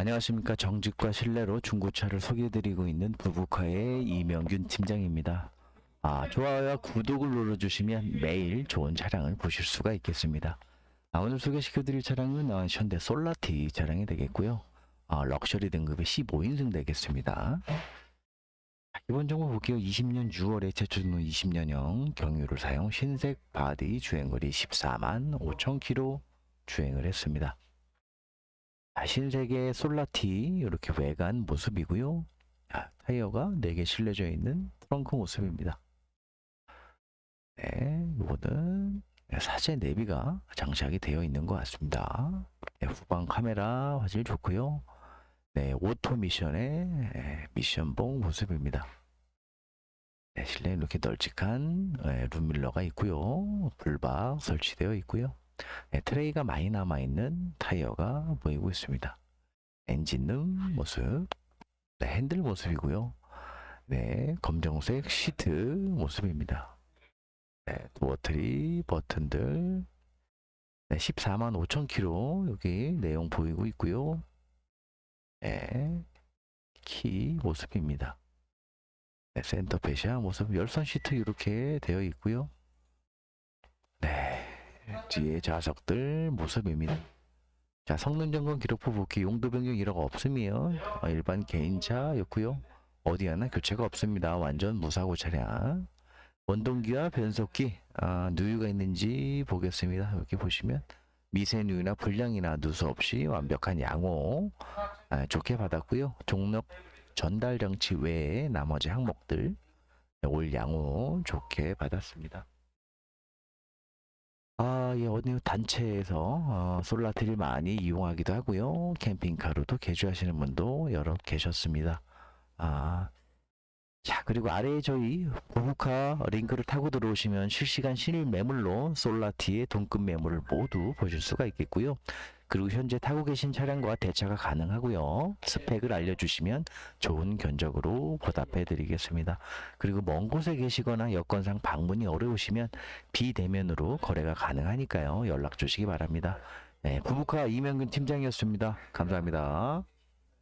안녕하십니까 정직과 신뢰로 중고차를 소개해드리고 있는 부부카의 이명균 팀장입니다. 아, 좋아요와 구독을 눌러주시면 매일 좋은 차량을 보실 수가 있겠습니다. 아, 오늘 소개시켜드릴 차량은 아, 현대 솔라티 차량이 되겠고요. 아, 럭셔리 등급의 15인승 되겠습니다. 자, 기본 정보 볼게요. 20년 6월에 제출된 20년형 경유를 사용 흰색 바디 주행거리 14만 5천 킬로 주행을 했습니다. 자, 흰색의 솔라티 이렇게 외관 모습이고요. 자, 타이어가 4개 실려져 있는 트렁크 모습입니다. 네, 이거는 사제 내비가 장착이 되어 있는 것 같습니다. 네, 후방 카메라 화질 좋고요. 네, 오토 미션의 네, 미션봉 모습입니다. 네, 실내 이렇게 널찍한 네, 룸밀러가 있고요. 불박 설치되어 있고요. 네, 트레이가 많이 남아있는 타이어가 보이고 있습니다. 엔진룸 모습, 네, 핸들 모습이고요. 네, 검정색 시트 모습입니다. 네, 도어트리 버튼들, 네, 14만 5천 킬로 여기 내용 보이고 있고요. 네, 키 모습입니다. 네, 센터 페시아 모습 열선 시트 이렇게 되어 있고요. 네, 뒤에 좌석들 모습입니다. 자, 성능 점검 기록부 복귀 용도 변경 이력 없으면 어, 일반 개인차였고요. 어디 하나 교체가 없습니다. 완전 무사고 차량. 원동기와 변속기 아, 누유가 있는지 보겠습니다. 여기 보시면 미세누유나 불량이나 누수 없이 완벽한 양호 아, 좋게 받았고요. 종력 전달 장치 외에 나머지 항목들 올 양호 좋게 받았습니다. 아, 예, 어느 단체에서 어, 솔라티를 많이 이용하기도 하고요. 캠핑카로도 개조하시는 분도 여러 계셨습니다. 아, 자, 그리고 아래에 저희 부부카 링크를 타고 들어오시면 실시간 신일 매물로 솔라티의 동급 매물을 모두 보실 수가 있겠고요. 그리고 현재 타고 계신 차량과 대차가 가능하고요. 스펙을 알려주시면 좋은 견적으로 보답해 드리겠습니다. 그리고 먼 곳에 계시거나 여건상 방문이 어려우시면 비대면으로 거래가 가능하니까요. 연락 주시기 바랍니다. 네, 부부카 이명균 팀장이었습니다. 감사합니다.